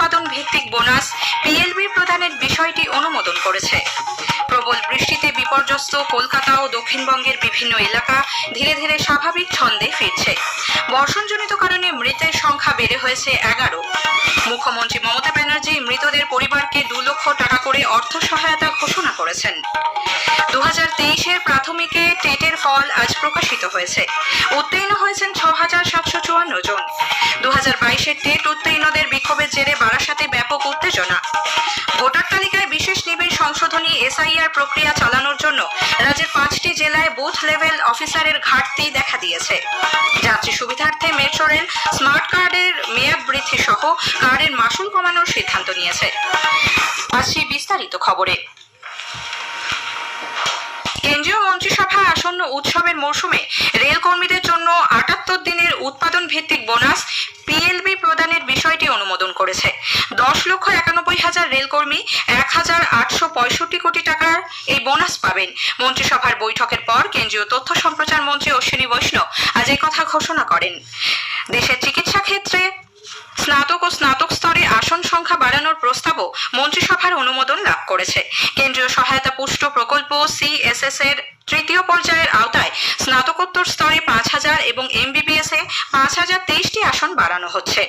উৎপাদন ভিত্তিক bonus PLB প্রদানের বিষয়টি অনুমোদন করেছে। বৃষ্টিতে বিপর্যস্ত কলকাতা ও দক্ষিণবঙ্গের বিভিন্ন এলাকা ধীরে ধীরে স্বাভাবিক ছন্দে ফিরছে। বর্ষণজনিত কারণে মৃতের সংখ্যা বেড়ে হয়েছে এগারো। মুখ্যমন্ত্রী মমতা ব্যানার্জি মৃতদের পরিবারকে দু লক্ষ টাকা করে অর্থ সহায়তা ঘোষণা করেছেন। দু হাজার তেইশের প্রাথমিকে টেটের ফল আজ প্রকাশিত হয়েছে। উত্তীর্ণ হয়েছেন ছ হাজার সাতশো চুয়ান্ন জন। দু হাজার বাইশের টেট উত্তীর্ণদের বিক্ষোভের জেরে বারাসাতে ব্যাপক উত্তেজনা। ভোটার নিবিড় সংশোধনী এসআইআর প্রক্রিয়া চালানোর জন্য রাজ্যের পাঁচটি জেলায় বুথ লেভেল অফিসারের ঘাটতি দেখা দিয়েছে। যাত্রী সুবিধার্থে মেট্রো রেল, স্মার্ট কার্ডের মেয়াদ বৃদ্ধি সহ কার্ডের মাসুল কমানোর সিদ্ধান্ত নিয়েছে। আসছি বিস্তারিত খবরে। কেন্দ্রীয় মন্ত্রিসভা আসন্ন উৎসবের মরশুমে রেল কর্মীদের জন্য আটাত্তর দিনের উৎপাদন ভিত্তিক বোনাস পিএলবি প্রদানের বিষয়টি অনুমোদন করেছে। দশ লক্ষ একানব্বই হাজার রেলকর্মী হাজার আটশো পঁয়ষট্টি কোটি টাকার এই বোনাস পাবেন। মন্ত্রিসভার বৈঠকের পর কেন্দ্রীয় তথ্য সম্প্রচার মন্ত্রী অশ্বিনী বৈষ্ণব আজ এই কথা ঘোষণা করেন। দেশের চিকিৎসা ক্ষেত্রে স্নাতক ও স্নাতক স্তরে আসন সংখ্যা বাড়ানোর প্রস্তাবও মন্ত্রিসভার অনুমোদন লাভ করেছে। কেন্দ্রীয় সহায়তা পুষ্ট প্রকল্প সিএসএস এর তৃতীয় পর্যায়ের আওতায় স্নাতকোত্তর স্তরে পাঁচ হাজার এবং এমবিবিএস এ পাঁচ হাজার তেইশটি আসন বাড়ানো হচ্ছে।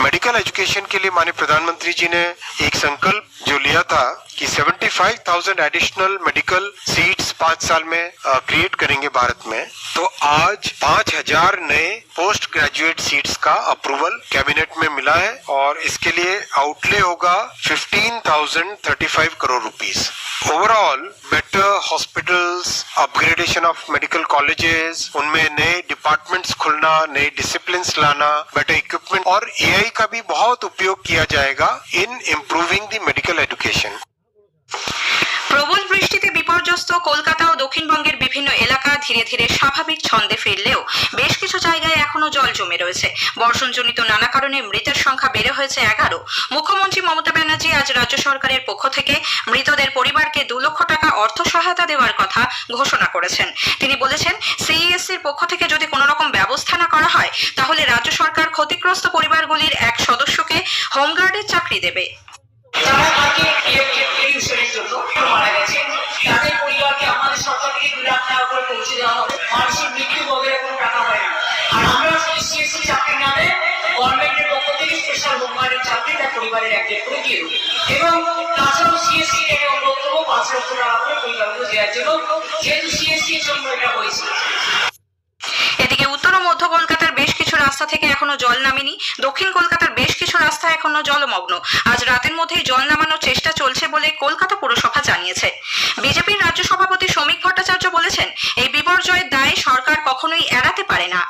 मेडिकल एजुकेशन के लिए माननीय प्रधानमंत्री जी ने एक संकल्प जो लिया था कि 75,000 एडिशनल मेडिकल सीट्स पाँच साल में क्रिएट करेंगे भारत में। तो आज 5,000 नए पोस्ट ग्रेजुएट सीट्स का अप्रूवल कैबिनेट में मिला है और इसके लिए आउटले होगा 15,035 crore rupees. Overall better hospitals upgradation of medical colleges उनमें नए डिपार्टमेंट्स खुलना नए डिसिप्लिन लाना बेटर इक्विपमेंट और एआई का भी बहुत उपयोग किया जाएगा in improving the medical education প্রবল বৃষ্টিতে বিপর্যস্ত কলকাতা ও দক্ষিণবঙ্গের বিভিন্ন এলাকা ধীরে ধীরে স্বাভাবিক ছন্দে ফিরলেও বেশ কিছু জায়গায় এখনও জল জমে রয়েছে। বর্ষণজনিত নানা কারণে মৃতের সংখ্যা বেড়ে হয়েছে এগারো। মুখ্যমন্ত্রী মমতা ব্যানার্জি আজ রাজ্য সরকারের পক্ষ থেকে মৃতদের পরিবারকে দু লক্ষ টাকা অর্থ সহায়তা দেওয়ার কথা ঘোষণা করেছেন। তিনি বলেছেন, সিইএসসির পক্ষ থেকে যদি কোনো রকম ব্যবস্থা না করা হয়, তাহলে রাজ্য সরকার ক্ষতিগ্রস্ত পরিবারগুলির এক সদস্যকে হোমগার্ডের চাকরি দেবে। যারা আগে জন্য মারা গেছে, তাদের পরিবারকে আমাদের সরকার থেকে লাখ টাকা করে পৌঁছে দেওয়া হবে। মানুষের মৃত্যু বদলে কোনো টাকা হয় না। আর আমরা সিএসসি চাকরি নামে গভর্নমেন্টের পক্ষ থেকে স্পেশাল হোমগার্ডের চাকরি তার পরিবারের একজন করে দিয়ে এবং তাছাড়াও সিএসসি থেকে অনুরোধ করব, পাঁচ লক্ষ টাকা করে পরিবারগুলো দেওয়ার জন্য। যেহেতু সিএসসি এর জন্য এটা হয়েছে। এদিকে উত্তর ও মধ্য কলকাতার বেশ কিছু রাস্তা থেকে এখনও জল নামেনি। দক্ষিণ কলকাতার বেশ কিছু রাস্তা এখনও জলমগ্ন। আজ মধ্যেই জল নামানোর চেষ্টা চলছে বলে কলকাতা পুরসভা জানিয়েছে। বিজেপির রাজ্য সভাপতি শ্রমিক ভট্টাচার্য বলেছেন, এই বিপর্যয়ের দায় সরকার কখনোই এড়াতে পারে না।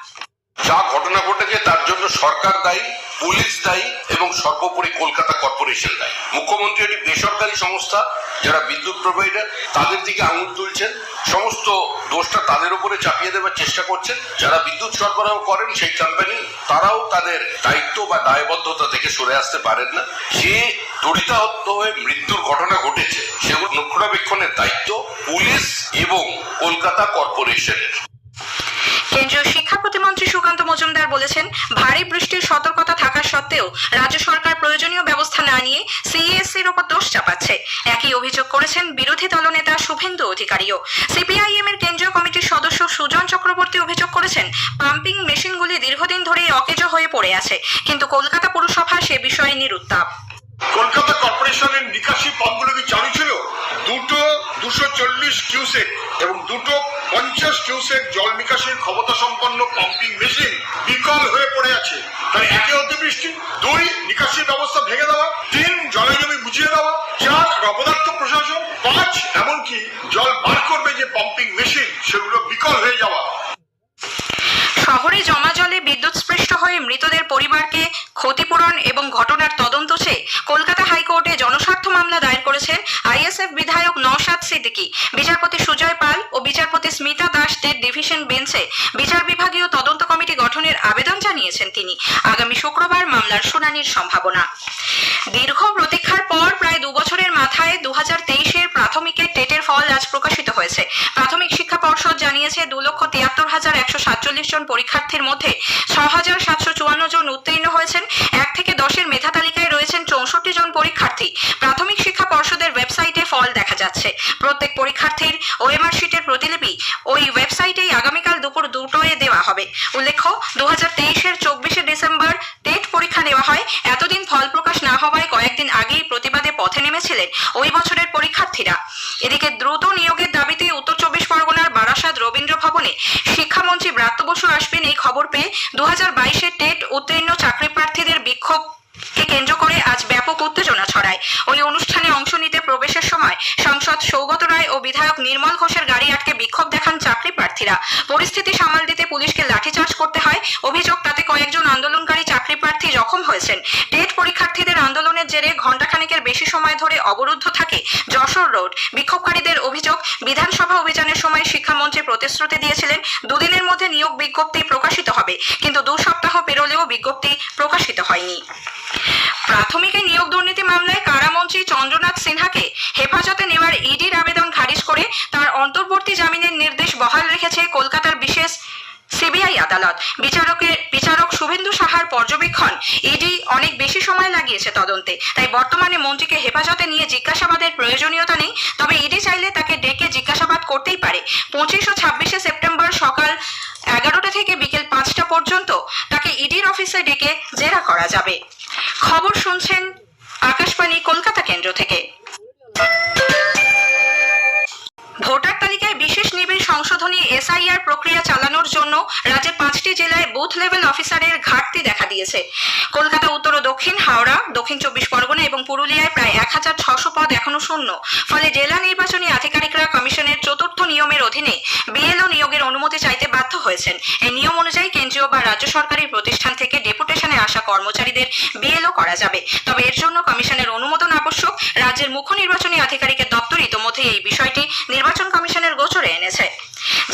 যা ঘটনা ঘটেছে তার জন্য সরকার দায়ী, পুলিশ দায়ী এবং সর্বোপরি কলকাতা কর্পোরেশন দায়ী। মুখ্যমন্ত্রী একটি বেসরকারি সংস্থা, যারা বিদ্যুৎ প্রোভাইডার তাদের দিকে আঙুল তুলছেন। সমস্ত দোষটা তাদের উপরে চাপিয়ে দেওয়ার চেষ্টা করছেন। যারা বিদ্যুৎ সরবরাহ করেন সেই কোম্পানি তারাও তাদের দায়িত্ব বা দায়বদ্ধতা থেকে সরে আসতে পারেন না। যে দরিদ্রাহত হয়ে মৃত্যুর ঘটনা ঘটেছে। সেগুলো রক্ষণাবেক্ষণের দায়িত্ব পুলিশ এবং কলকাতা কর্পোরেশনের। কেন্দ্রীয় প্রতিমন্ত্রী সুকান্ত মজুমদার বলেছেন, ভারী বৃষ্টির সতর্কতা থাকা সত্ত্বেও রাজ্য সরকার প্রয়োজনীয় ব্যবস্থা না নিয়ে সিএসসির ওপর দোষ চাপাচ্ছে। একই অভিযোগ করেছেন বিরোধী দলনেতা শুভেন্দু অধিকারীও। সিপিআইএম এর কেন্দ্রীয় কমিটির সদস্য সুজন চক্রবর্তী অভিযোগ করেছেন, পাম্পিং মেশিনগুলি দীর্ঘদিন ধরেই অকেজো হয়ে পড়ে আছে, কিন্তু কলকাতা পুরসভা সে বিষয়ে নিরুত্তাপ। কলকাতা কর্পোরেশনের নিকাশি পাম্পগুলো কি চালু ছিল? দুটো দুশো চল্লিশ কিউসেক এবং দুটো পঞ্চাশ কিউসেক জল নিকাশির ক্ষমতা সম্পন্ন পাম্পিং মেশিন বিকল হয়ে পড়ে আছে। তার একে অতিবৃষ্টি দুই নিকাশি ব্যবস্থা ভেঙে দেওয়া, তিন জলে জমি বুঝিয়ে দেওয়া, চার অপদার্থ প্রশাসন, পাঁচ এমনকি জল বার করবে যে পাম্পিং মেশিন, সেগুলো বিকল হয়ে যাওয়া। শহরে জমা জলে বিদ্যুৎস্পৃষ্ট হয়ে মৃতদের পরিবারকে ক্ষতিপূরণ এবং ঘটনার তদন্ত চেয়ে কলকাতা হাইকোর্টে জনস্বার্থ মামলা দায়ের করেছেন আইএসএফ বিধায়ক নওশাদ সিদ্দিকী। বিচারপতি সুজয় পাল ও বিচারপতি স্মিতা দাস দের ডিভিশন বেঞ্চে বিচার বিভাগীয় তদন্ত কমিটি গঠনের আবেদন জানিয়েছেন তিনি। আগামী শুক্রবার মামলার শুনানির সম্ভাবনা। দীর্ঘ প্রতীক্ষার পর প্রায় দু বছরের মাথায় দু হাজার তেইশের প্রাথমিকের টেটের ফল আজ প্রকাশিত হয়েছে। প্রাথমিক শিক্ষা পর্ষদ জানিয়েছে, দু লক্ষ তিয়াত্তর হাজার একশো সাতচল্লিশ জন পরীক্ষার্থীর মধ্যে ছ হাজার সাতশো চুয়ান্ন জন উত্তীর্ণ হয়েছেন এক থেকে দশের মেধা তালিকায় রয়েছেন চৌষট্টি জন পরীক্ষার্থী প্রাথমিক শিক্ষা পর্ষদের ওয়েবসাইটে ফল দেখা যাচ্ছে প্রত্যেক পরীক্ষার্থীর ওএমআর শিটের প্রতিলিপি ওই ওয়েবসাইটেই আগামীকাল দুপুর দুটোয় দেওয়া হবে উল্লেখ্য দু হাজার তেইশের চব্বিশে ডিসেম্বর টেট পরীক্ষা নেওয়া হয় এতদিন ফল প্রকাশ না হওয়ায় কয়েকদিন আগেই প্রতিবাদে পথে নেমেছিলেন ওই বছরের পরীক্ষার্থীরা এদিকে দ্রুত নিয়োগের দাবিতে উত্তর চব্বিশ পরগনার বারাসাত রবীন্দ্র ভবনে শিক্ষামন্ত্রী ব্রাত্য বসু আসবেন এই খবর পেয়ে দু হাজার বাইশে টেট উত্তীর্ণ চাকরি প্রার্থীদের বিক্ষোভ কে কেন্দ্র করে আজ ব্যাপক উত্তেজনা ছড়ায়। ওই অনুষ্ঠানে অংশ নিতে প্রবেশের সময় সাংসদ সৌগত রায় ও বিধায়ক নির্মল ঘোষের গাড়ি আটকে বিক্ষোভ দেখান চাকরি প্রার্থীরা। পরিস্থিতি সামাল দিতে পুলিশকে লাঠিচার্জ করতে হয়। অভিযোগ, তাতে কয়েকজন আন্দোলনকারী চাকরি প্রার্থী জখম হয়েছেন। টেট পরীক্ষার্থীদের আন্দোলনের জেরে ঘণ্টাখানেকের বেশি সময় ধরে অবরুদ্ধ থাকে যশোর রোড। বিক্ষোভকারীদের অভিযোগ, বিধানসভা অভিযানের সময় শিক্ষামন্ত্রী প্রতিশ্রুতি দিয়েছিলেন, দুদিনের মধ্যে নিয়োগ বিজ্ঞপ্তি প্রকাশিত হবে। কিন্তু দু সপ্তাহ পেরোলেও বিজ্ঞপ্তি প্রকাশিত হয়নি। প্রাথমিকে নিয়োগ দুর্নীতি মামলায় কারামন্ত্রী চন্দ্রনাথ সিনহাকে হেফাজতে নেওয়ার ইডির আবেদন খারিজ করে তার অন্তর্বর্তী জামিনের নির্দেশ বহাল রেখেছে কলকাতার বিশেষ সিবিআই আদালত। বিচারকের বিচারক শুভেন্দু সাহার পর্যবেক্ষণ, ইডি অনেক বেশি সময় লাগিয়েছে তদন্তে, তাই বর্তমানে মন্ত্রীকে হেফাজতে নিয়ে জিজ্ঞাসাবাদের প্রয়োজনীয়তা নেই। তবে ইডি চাইলে তাকে ডেকে জিজ্ঞাসাবাদ করতেই পারে। পঁচিশ ও ছাব্বিশে সেপ্টেম্বর সকাল এগারোটা থেকে বিকেল পাঁচটা পর্যন্ত তাকে ইডির অফিসে ডেকে জেরা করা যাবে। খবর শুনছেন আকাশবাণী কলকাতা কেন্দ্র থেকে। ভোটার তালিকায় বিশেষ নিবিড় সংশোধনী এসআইআর প্রক্রিয়া চালানোর জন্য রাজ্যের পাঁচটি জেলায় বুথ লেভেল অফিসারের ঘাটতি দেখা দিয়েছে। কলকাতা, উত্তর ও দক্ষিণ, হাওড়া, দক্ষিণ চব্বিশ পরগনা এবং পুরুলিয়ায় প্রায় এক হাজার ছশো পদ এখনও শূন্য। ফলে জেলা নির্বাচনী আধিকারিকরা কমিশনের চতুর্থ নিয়মের অধীনে বিএলও নিয়োগের অনুমতি চাইতে বাধ্য হয়েছেন। এই নিয়ম অনুযায়ী কেন্দ্রীয় বা রাজ্য সরকারি প্রতিষ্ঠান থেকে ডেপুটেশনে আসা কর্মচারীদের বিএলও করা যাবে। তবে এর জন্য কমিশনের অনুমোদন আবশ্যক। রাজ্যের মুখ্য নির্বাচনী আধিকারিকের দপ্তর ইতোমধ্যে এই বিষয়টি নির্বাচন কমিশনের গোচরে এনেছে।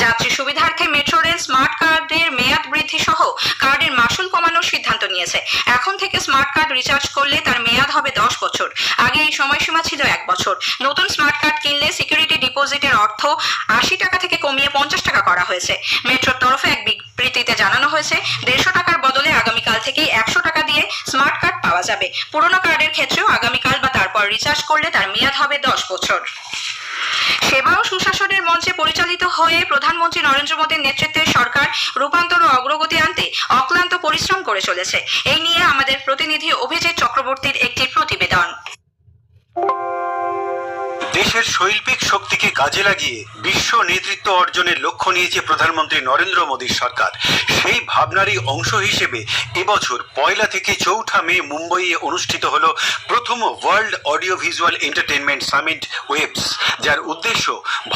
যাত্রী সুবিধার্থে মেট্রো রেল স্মার্ট কার্ডের মেয়াদ বৃদ্ধি সহ কার্ডের মাসুল কমানোর সিদ্ধান্ত নিয়েছে। এখন থেকে স্মার্ট কার্ড রিচার্জ করলে তার মেয়াদ হবে দশ বছর। আগে এই সময়সীমা ছিল এক বছর। নতুন স্মার্ট কার্ড কিনলে সিকিউরিটি ডিপোজিটের অর্থ আশি টাকা থেকে কমিয়ে পঞ্চাশ টাকা করা হয়েছে। মেট্রোর তরফে এক বিবৃতিতে জানানো হয়েছে, দেড়শো টাকার বদলে আগামীকাল থেকেই একশো টাকা দিয়ে স্মার্ট কার্ড পাওয়া যাবে। পুরনো কার্ডের ক্ষেত্রেও আগামীকাল বা তারপর রিচার্জ করলে তার মেয়াদ হবে দশ বছর। সেবা ও সুশাসনের মঞ্চে পরিচালিত হয়ে প্রধানমন্ত্রী নরেন্দ্র মোদীর নেতৃত্বে সরকার রূপান্তর ও অগ্রগতি আনতে অক্লান্ত পরিশ্রম করে চলেছে। এই নিয়ে আমাদের প্রতিনিধি অভিজিৎ চক্রবর্তীর একটি প্রতিবেদন। দেশের শৈল্পিক শক্তিকে কাজে লাগিয়ে বিশ্ব নেতৃত্ব অর্জনের লক্ষ্য নিয়েছে প্রধানমন্ত্রী নরেন্দ্র মোদীর সরকার। সেই ভাবনারই অংশ হিসেবে এবছর পয়লা থেকে চৌঠা মে মুম্বইয়ে অনুষ্ঠিত হল প্রথম world audio visual entertainment summit waves, যার উদ্দেশ্য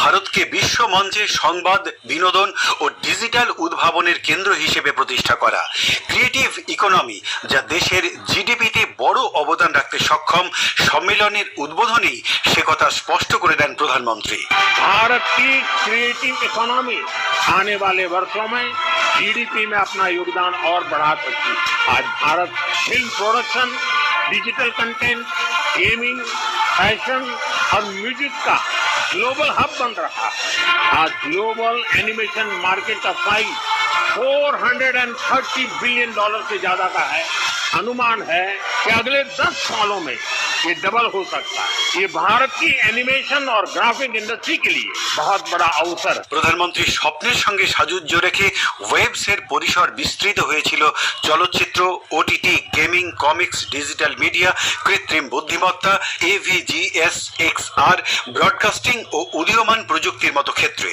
ভারতকে বিশ্ব মঞ্চে সংবাদ, বিনোদন ও ডিজিটাল উদ্ভাবনের কেন্দ্র হিসেবে প্রতিষ্ঠা করা। ক্রিয়েটিভ ইকোনমি, যা দেশের জিডিপিতে বড় অবদান রাখতে সক্ষম, সম্মেলনের উদ্বোধনেই সে কথা স্পষ্ট করে দেন প্রধানমন্ত্রী भारत की क्रिएटिव इकोनॉमी आने वाले वर्षों में जीडीपी में अपना योगदान और बढ़ा सकती है आज Bharat film production digital content gaming fashion और म्यूजिक का ग्लोबल हब बन रहा है आज ग्लोबल एनिमेशन मार्केट का साइज 430 बिलियन डॉलर से ज्यादा का है अनुमान है कि अगले 10 सालों में ये डबल हो सकता है ये भारत की एनिमेशन और ग्राफिक इंडस्ट्री के लिए बहुत बड़ा अवसर है প্রধানমন্ত্রীর স্বপ্নের সঙ্গে সাজুজ্য রেখে ওয়েবসের পরিসর বিস্তৃত হয়েছিল চলচ্চিত্র OTT gaming comics digital media কৃত্রিম বুদ্ধিমত্তা এভিজিএস এক্স আর ব্রডকাস্টিং ও উদীয়মান প্রযুক্তির মতো ক্ষেত্রে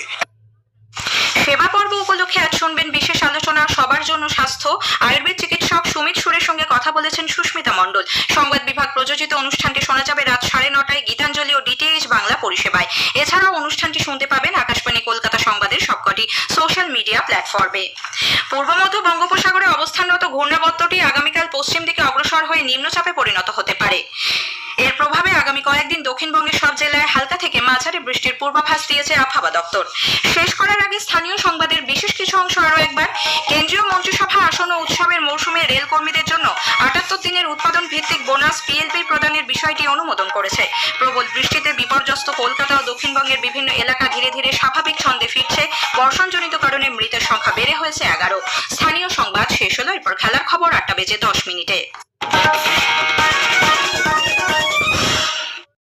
সেবা পর্ব উপলক্ষে আজ শুনবেন বিশেষ আলোচনা, সবার জন্য স্বাস্থ্য, আয়ুর্বেদ চিকিৎসক সুমিত সুরের সঙ্গে কথা বলেছেন সুস্মিতা মণ্ডল। সংবাদ বিভাগ প্রযোজিত অনুষ্ঠানটি শোনা যাবে রাত সাড়ে নটায় গীতাঞ্জলি ও ডিটিএইচ বাংলা পরিষেবায়। এছাড়াও অনুষ্ঠানটি শুনতে পাবেন আকাশবাণী কলকাতা সংবাদের সবকটি সোশ্যাল মিডিয়া প্ল্যাটফর্মে। পূর্ব মধ্য বঙ্গোপসাগরে অবস্থানরত ঘূর্ণাবর্তটি আগামীকাল পশ্চিম দিকে অগ্রসর হয়ে নিম্নচাপে পরিণত হতে পারে। এর প্রভাবে আগামী কয়েকদিন দক্ষিণবঙ্গের সব জেলায় হালকা থেকে মাঝারি বৃষ্টির পূর্বাভাস দিয়েছে আবহাওয়া দপ্তর। শেষ করার আগে স্থানীয় সংবাদের বিশেষ কিছু অংশ আরও একবার। কেন্দ্রীয় মন্ত্রিসভা আসন্ন উৎসবের মৌসুমে রেল কর্মীদের জন্য আটাত্তর দিনের উৎপাদন ভিত্তিক বোনাস পিএলপি প্রদানের বিষয়টি অনুমোদন করেছে। প্রবল বৃষ্টিতে বিপর্যস্ত কলকাতা ও দক্ষিণবঙ্গের বিভিন্ন এলাকা ধীরে ধীরে স্বাভাবিক ছন্দে ফিরছে। বর্ষণজনিত কারণে মৃতের সংখ্যা বেড়ে হয়েছে এগারো। স্থানীয় সংবাদ শেষ হলো, এরপর খেলার খবর আটটা বেজে দশ মিনিটে।